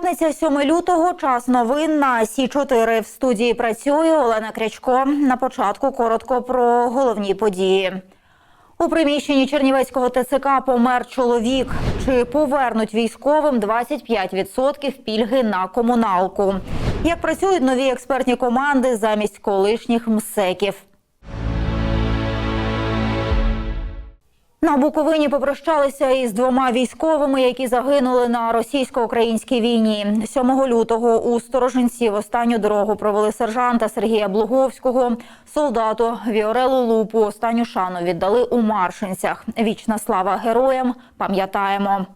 П'ятниця 7 лютого. Час новин на Сі 4 В студії працює Олена Крячко. На початку коротко про головні події. У приміщенні Чернівецького ТЦК помер чоловік. Чи повернуть військовим 25% пільги на комуналку? Як працюють нові експертні команди замість колишніх МСЕКів? На Буковині попрощалися із двома військовими, які загинули на російсько-українській війні. 7 лютого у Сторожинці в останню дорогу провели сержанта Сергія Блуговського. Солдату Віорелу Лупу останню шану віддали у Маршинцях. Вічна слава героям. Пам'ятаємо.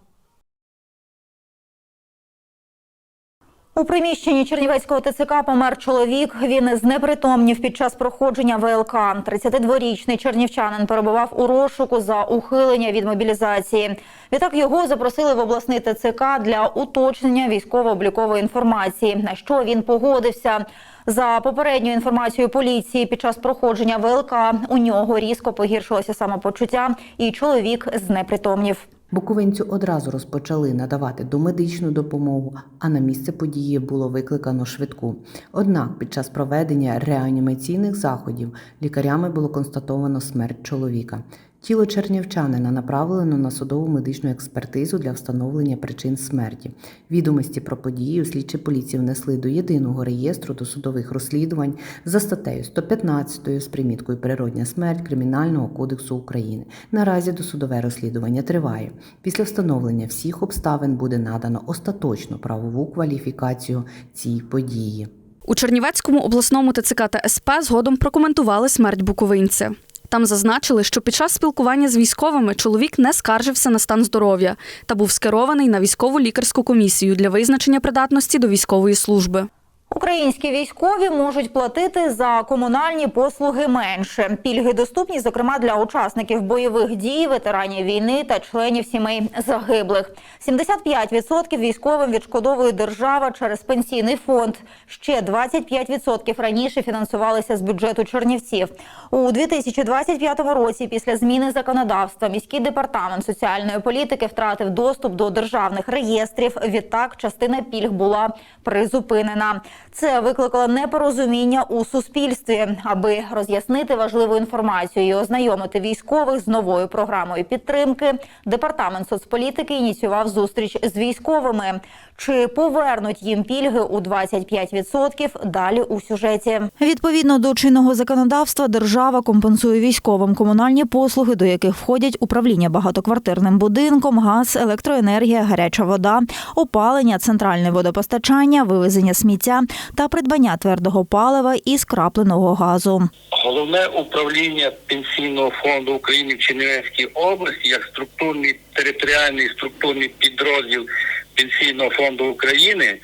У приміщенні Чернівецького ТЦК помер чоловік. Він знепритомнів під час проходження ВЛК. 32-річний чернівчанин перебував у розшуку за ухилення від мобілізації. Відтак його запросили в обласний ТЦК для уточнення військово-облікової інформації, на що він погодився. За попередньою інформацією поліції, під час проходження ВЛК у нього різко погіршилося самопочуття, і чоловік знепритомнів. Буковинцю одразу розпочали надавати домедичну допомогу, а на місце події було викликано швидку. Однак під час проведення реанімаційних заходів лікарями було констатовано смерть чоловіка. Тіло чернівчанина направлено на судову медичну експертизу для встановлення причин смерті. Відомості про подію слідчі поліції внесли до єдиного реєстру досудових розслідувань за статтею 115 з приміткою Природня смерть Кримінального кодексу України. Наразі досудове розслідування триває. Після встановлення всіх обставин буде надано остаточну правову кваліфікацію цій події. У Чернівецькому обласному ТЦК та СП згодом прокоментували смерть буковинця. Там зазначили, що під час спілкування з військовими чоловік не скаржився на стан здоров'я та був скерований на військову лікарську комісію для визначення придатності до військової служби. Українські військові можуть платити за комунальні послуги менше. Пільги доступні, зокрема для учасників бойових дій, ветеранів війни та членів сімей загиблих. 75% військовим відшкодовує держава через пенсійний фонд. Ще 25% раніше фінансувалися з бюджету Чернівців. У 2025 році, після зміни законодавства, міський департамент соціальної політики втратив доступ до державних реєстрів. Відтак, частина пільг була призупинена. Це викликало непорозуміння у суспільстві, аби роз'яснити важливу інформацію і ознайомити військових з новою програмою підтримки. Департамент соцполітики ініціював зустріч з військовими. Чи повернуть їм пільги у 25% далі у сюжеті? Відповідно до чинного законодавства, держава компенсує військовим комунальні послуги, до яких входять управління багатоквартирним будинком, газ, електроенергія, гаряча вода, опалення, центральне водопостачання, вивезення сміття та придбання твердого палива і скрапленого газу. Головне управління пенсійного фонду України в Чернівецькій області як структурний територіальний структурний підрозділ пенсійного фонду України.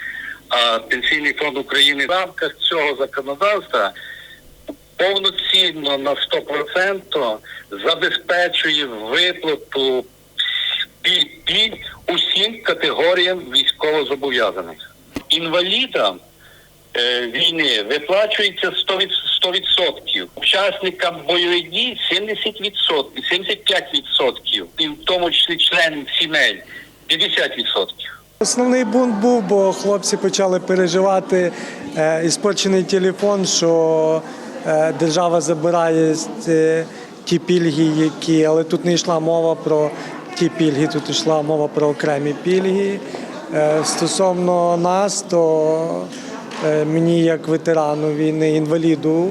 А пенсійний фонд України в рамках цього законодавства повноцінно на 100% забезпечує виплату пільг усім категоріям військовозобов'язаних. Інвалідам е, війни виплачується 100%, від- 100%. Учасникам бойових дій 70%, 75%, і в тому числі членів сімей 50%. Основний бунт був, бо хлопці почали переживати е, іспорчений телефон, що е, держава забирає е, ті пільги, які, але тут не йшла мова про ті пільги, тут йшла мова про окремі пільги. Стосовно нас, то мені як ветерану війни, інваліду,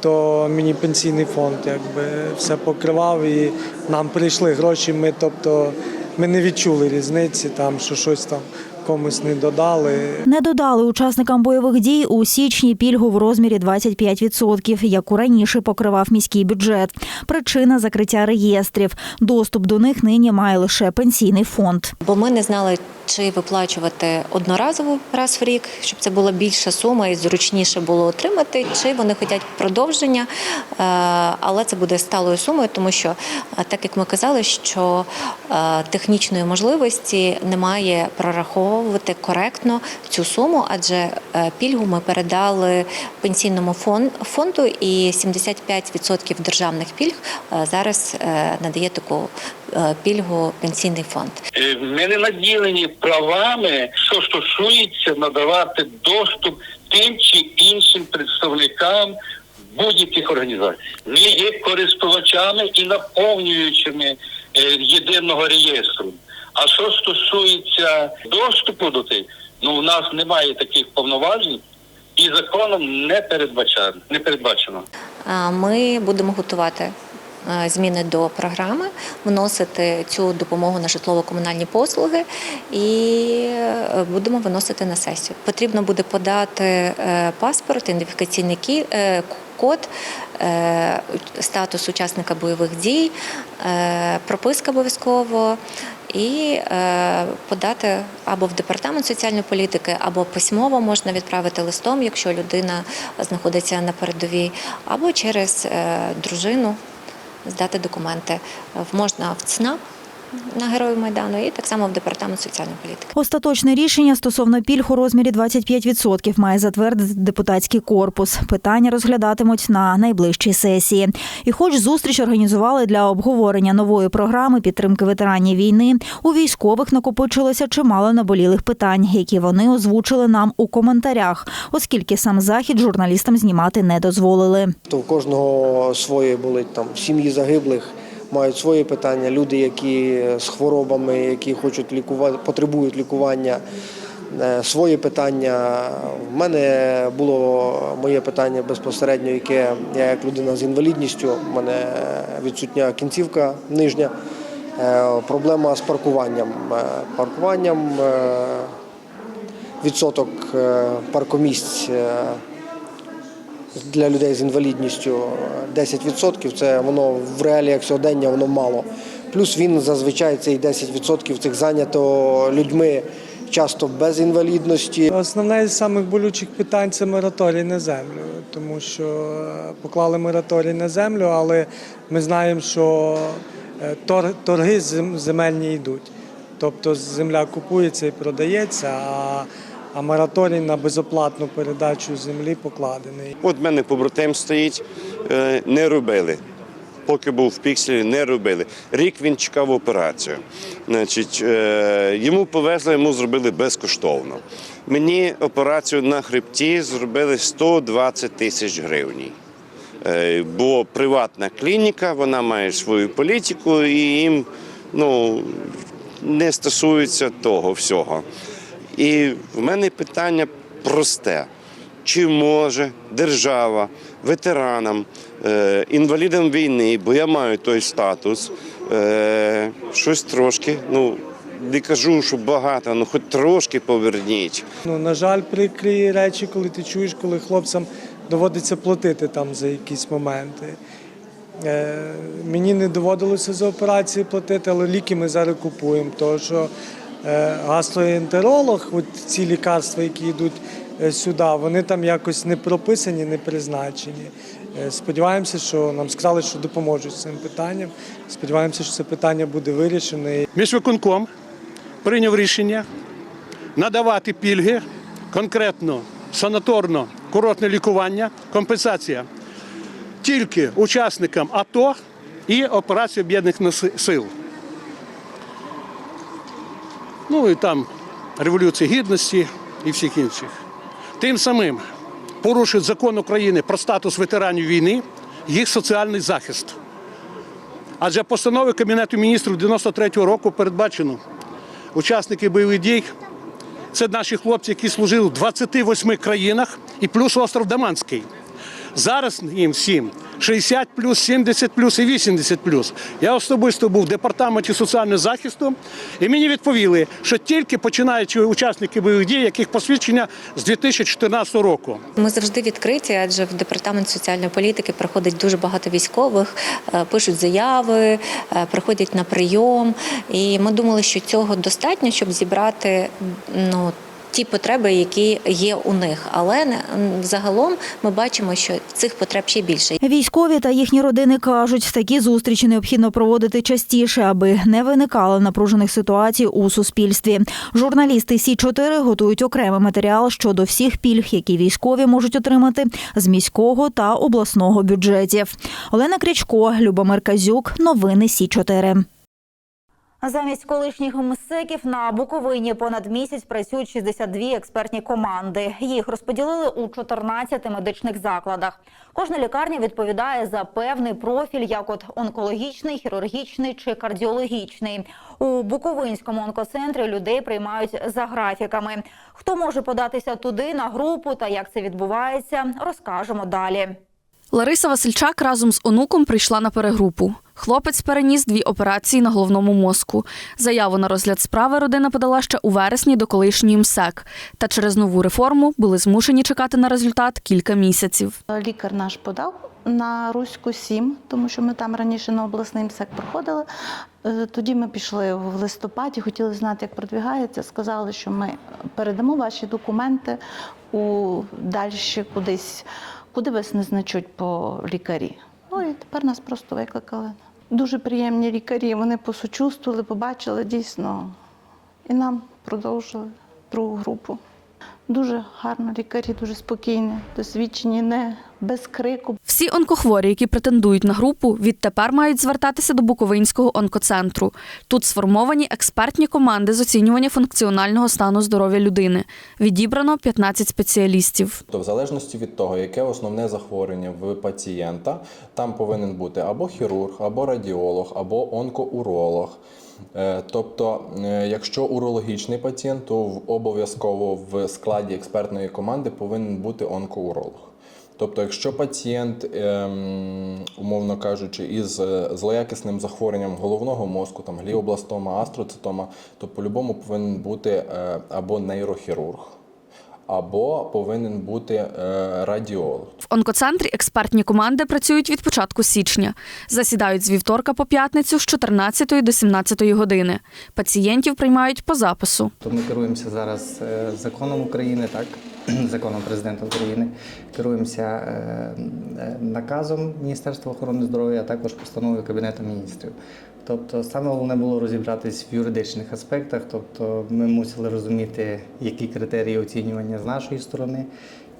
то мені пенсійний фонд якби все покривав і нам прийшли гроші. Ми, тобто, ми не відчули різниці, там, що щось там комусь не додали. Не додали учасникам бойових дій у січні пільгу в розмірі 25%, яку раніше покривав міський бюджет. Причина закриття реєстрів. Доступ до них нині має лише пенсійний фонд. Бо ми не знали, чи виплачувати одноразово раз в рік, щоб це була більша сума і зручніше було отримати, чи вони хочуть продовження, е, але це буде сталою сумою, тому що, е, так як ми казали, що е, технічної можливості немає прораховувати коректно цю суму, адже пільгу ми передали пенсійному фон- фонду, і 75% державних пільг зараз надає таку пільгу пенсійний фонд. Е, Ми не наділені правами, що стосується надавати доступ тим чи іншим представникам будь-яких організацій. Ми є користувачами і наповнюючими е, єдиного реєстру. А що стосується доступу до тих, ну у нас немає таких повноважень і законом не передбачено. Не передбачено. А Ми будемо готувати е, зміни до програми, вносити цю допомогу на житлово-комунальні послуги і е, будемо виносити на сесію. Потрібно буде подати е, паспорт, ідентифікаційний е, код, е, статус учасника бойових дій, е, прописка обов'язково. І е, подати або в департамент соціальної політики, або письмово можна відправити листом, якщо людина знаходиться на передовій, або через е, дружину здати документи. Е, Можна в ЦНАП на Героїв Майдану і так само в департамент соціальної політики. Остаточне рішення стосовно пільг у розмірі 25% має затвердити депутатський корпус. Питання розглядатимуть на найближчій сесії. І, хоч зустріч організували для обговорення нової програми підтримки ветеранів війни, у військових накопичилося чимало наболілих питань, які вони озвучили нам у коментарях, оскільки сам захід журналістам знімати не дозволили. То в кожного своє болить там сім'ї загиблих. Мають свої питання, люди, які з хворобами, які хочуть лікувати, потребують лікування, е, свої питання. В мене було моє питання безпосередньо, яке я як людина з інвалідністю, в мене відсутня кінцівка нижня. Е, Проблема з паркуванням. Е, Паркуванням е, відсоток е, паркомісць е, для людей з інвалідністю 10%, це воно в реаліях сьогодення воно мало. Плюс він зазвичай цей 10% цих зайнято людьми часто без інвалідності. Основне з самих болючих питань це мораторій на землю, тому що е, поклали мораторій на землю, але ми знаємо, що е, торги зем- земельні йдуть. Тобто земля купується і продається, а, а мораторій на безоплатну передачу землі покладений. От в мене побратим стоїть, е, не робили. Поки був в пікселі, не робили. Рік він чекав операцію. Значить, е, йому повезли, йому зробили безкоштовно. Мені операцію на хребті зробили 120 тисяч гривень. Бо приватна клініка, вона має свою політику і їм ну, не стосується того всього. І в мене питання просте: чи може держава ветеранам, е, інвалідам війни, бо я маю той статус, е, щось трошки, ну не кажу, що багато, ну хоч трошки поверніть. Ну, на жаль, прикрі речі, коли ти чуєш, коли хлопцям доводиться платити там за якісь моменти. Е, мені не доводилося за операції платити, але ліки ми зараз купуємо. Тому що гастроентеролог, от ці лікарства, які йдуть е, сюди, вони там якось не прописані, не призначені. Е, Сподіваємося, що нам сказали, що допоможуть з цим питанням. Сподіваємося, що це питання буде вирішене. Міськвиконком прийняв рішення надавати пільги, конкретно санаторно курортне лікування, компенсація тільки учасникам АТО і операції об'єднаних сил. Ну і там Революції Гідності і всіх інших. Тим самим порушують закон України про статус ветеранів війни, їх соціальний захист. Адже постанови Кабінету міністрів 93-го року передбачено учасники бойових дій. Це наші хлопці, які служили в 28 країнах і плюс остров Даманський. Зараз їм всім 60 плюс, 70 плюс і 80 плюс. Я особисто був в департаменті соціального захисту, і мені відповіли, що тільки починаючи учасники бойових дій, яких посвідчення з 2014 року. Ми завжди відкриті, адже в департамент соціальної політики приходить дуже багато військових, е, пишуть заяви, е, приходять на прийом. І ми думали, що цього достатньо, щоб зібрати ну. Ті потреби, які є у них, але загалом ми бачимо, що цих потреб ще більше. Військові та їхні родини кажуть, такі зустрічі необхідно проводити частіше, аби не виникало напружених ситуацій у суспільстві. Журналісти Сі 4 готують окремий матеріал щодо всіх пільг, які військові можуть отримати з міського та обласного бюджетів. Олена Крячко, Любомир Казюк. Новини Сі 4 Замість колишніх МСЕКів на Буковині понад місяць працюють 62 експертні команди. Їх розподілили у 14 медичних закладах. Кожна лікарня відповідає за певний профіль, як от онкологічний, хірургічний чи кардіологічний. У Буковинському онкоцентрі людей приймають за графіками. Хто може податися туди на групу та як це відбувається, розкажемо далі. Лариса Васильчак разом з онуком прийшла на перегрупу. Хлопець переніс дві операції на головному мозку. Заяву на розгляд справи родина подала ще у вересні до колишньої МСЕК. Та через нову реформу були змушені чекати на результат кілька місяців. Лікар наш подав на Руську 7, тому що ми там раніше на обласний МСЕК проходили. Е, Тоді ми пішли в листопаді, хотіли знати, як продвігається. Сказали, що ми передамо ваші документи у далі кудись, куди вас не значуть по лікарі. Ну і тепер нас просто викликали. Дуже приємні лікарі. Вони посочувствували, побачили дійсно. І нам продовжили другу групу. Дуже гарно, лікарі дуже спокійні, досвідчені, не без крику. Всі онкохворі, які претендують на групу, відтепер мають звертатися до Буковинського онкоцентру. Тут сформовані експертні команди з оцінювання функціонального стану здоров'я людини. Відібрано 15 спеціалістів. То в залежності від того, яке основне захворювання в пацієнта, там повинен бути або хірург, або радіолог, або онкоуролог. Е, Тобто, е, якщо урологічний пацієнт, то в- обов'язково в складі експертної команди повинен бути онкоуролог. Тобто, якщо пацієнт, ем, умовно кажучи, із е, злоякісним захворюванням головного мозку, там гліобластома, астроцитома, то по-любому повинен бути е, або нейрохірург, або повинен бути е, радіолог. В онкоцентрі експертні команди працюють від початку січня. Засідають з вівторка по п'ятницю з 14 до 17 години. Пацієнтів приймають по запису. То ми керуємося зараз е, законом України, так законом президента України. Керуємося е, наказом Міністерства охорони здоров'я, а також постановою Кабінету міністрів. Тобто, саме головне було розібратись в юридичних аспектах. Тобто, ми мусили розуміти, які критерії оцінювання з нашої сторони,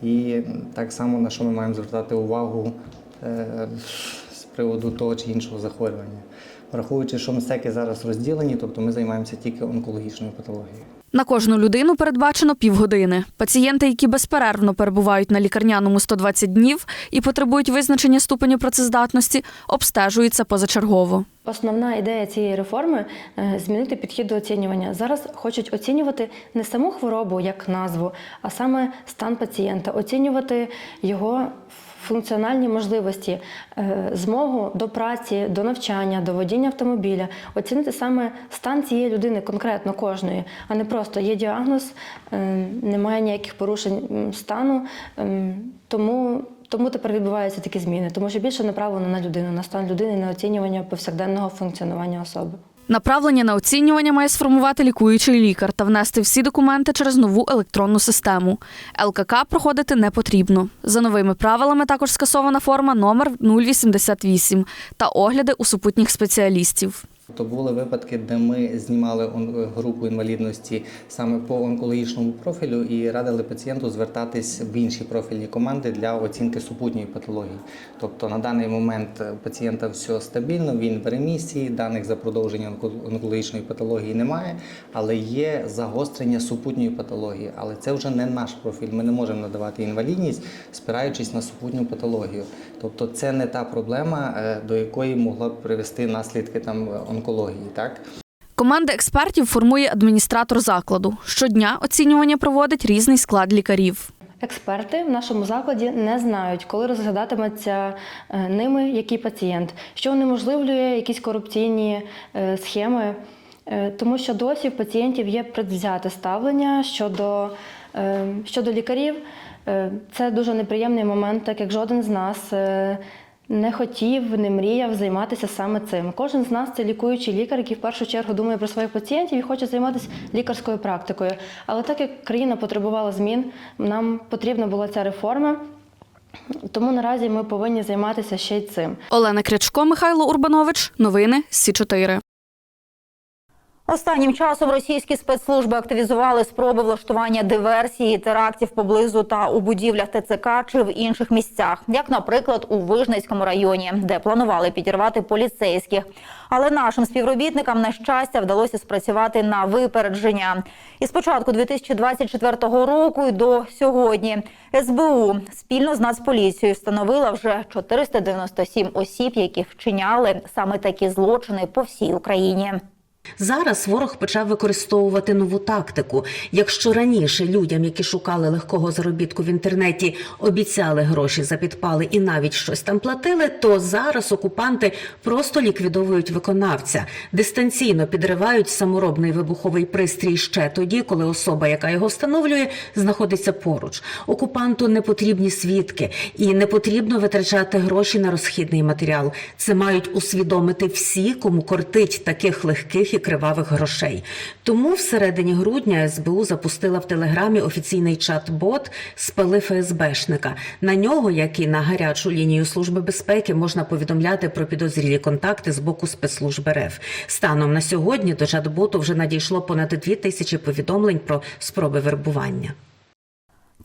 і так само на що ми маємо звертати увагу е, з приводу того чи іншого захворювання. Враховуючи, що МСЕКи зараз розділені, тобто ми займаємося тільки онкологічною патологією. На кожну людину передбачено півгодини. Пацієнти, які безперервно перебувають на лікарняному 120 днів і потребують визначення ступеню працездатності, обстежуються позачергово. Основна ідея цієї реформи е, змінити підхід до оцінювання. Зараз хочуть оцінювати не саму хворобу як назву, а саме стан пацієнта, оцінювати його функціональні можливості, е, змогу до праці, до навчання, до водіння автомобіля, оцінити саме стан цієї людини, конкретно кожної, а не просто є діагноз, е, немає ніяких порушень стану. ем, Тому тому тепер відбуваються такі зміни, тому що більше направлено на людину, на стан людини, на оцінювання повсякденного функціонування особи. Направлення на оцінювання має сформувати лікуючий лікар та внести всі документи через нову електронну систему. ЛКК проходити не потрібно. За новими правилами також скасована форма номер 088 та огляди у супутніх спеціалістів. То були випадки, де ми знімали групу інвалідності саме по онкологічному профілю і радили пацієнту звертатись в інші профільні команди для оцінки супутньої патології. Тобто на даний момент у пацієнта все стабільно, він в ремісії, даних за продовження онкологічної патології немає, але є загострення супутньої патології. Але це вже не наш профіль. Ми не можемо надавати інвалідність, спираючись на супутню патологію. Тобто це не та проблема, е, до якої могла б привести наслідки там онкології. Так? Команда експертів формує адміністратор закладу. Щодня оцінювання проводить різний склад лікарів. Експерти в нашому закладі не знають, коли розглядатиметься е, ними який пацієнт, що унеможливлює якісь корупційні е, схеми, Е, тому що досі в пацієнтів є предвзяте ставлення щодо, щодо лікарів. Це дуже неприємний момент, так як жоден з нас. Не хотів, не мріяв займатися саме цим. Кожен з нас це лікуючий лікар, який в першу чергу думає про своїх пацієнтів і хоче займатися лікарською практикою. Але так як країна потребувала змін, нам потрібна була ця реформа. Тому наразі ми повинні займатися ще й цим. Олена Крячко, Михайло Урбанович. Новини Сі 4 Останнім часом російські спецслужби активізували спроби влаштування диверсії терактів поблизу та у будівлях ТЦК чи в інших місцях, як, наприклад, у Вижницькому районі, де планували підірвати поліцейських. Але нашим співробітникам на щастя вдалося спрацювати на випередження. І з початку 2024 року і до сьогодні СБУ спільно з Нацполіцією встановила вже 497 осіб, які вчиняли саме такі злочини по всій Україні. Зараз ворог почав використовувати нову тактику. Якщо раніше людям, які шукали легкого заробітку в інтернеті, обіцяли гроші за підпали і навіть щось там платили, то зараз окупанти просто ліквідовують виконавця, дистанційно підривають саморобний вибуховий пристрій ще тоді, коли особа, яка його встановлює, знаходиться поруч. Окупанту не потрібні свідки і не потрібно витрачати гроші на розхідний матеріал. Це мають усвідомити всі, кому кортить таких легких і кривавих грошей. Тому всередині грудня СБУ запустила в телеграмі офіційний чат-бот «Спали ФСБшника. На нього, як і на гарячу лінію служби безпеки, можна повідомляти про підозрілі контакти з боку спецслужб РФ. Станом на сьогодні до чат-боту вже надійшло понад дві тисячі повідомлень про спроби вербування.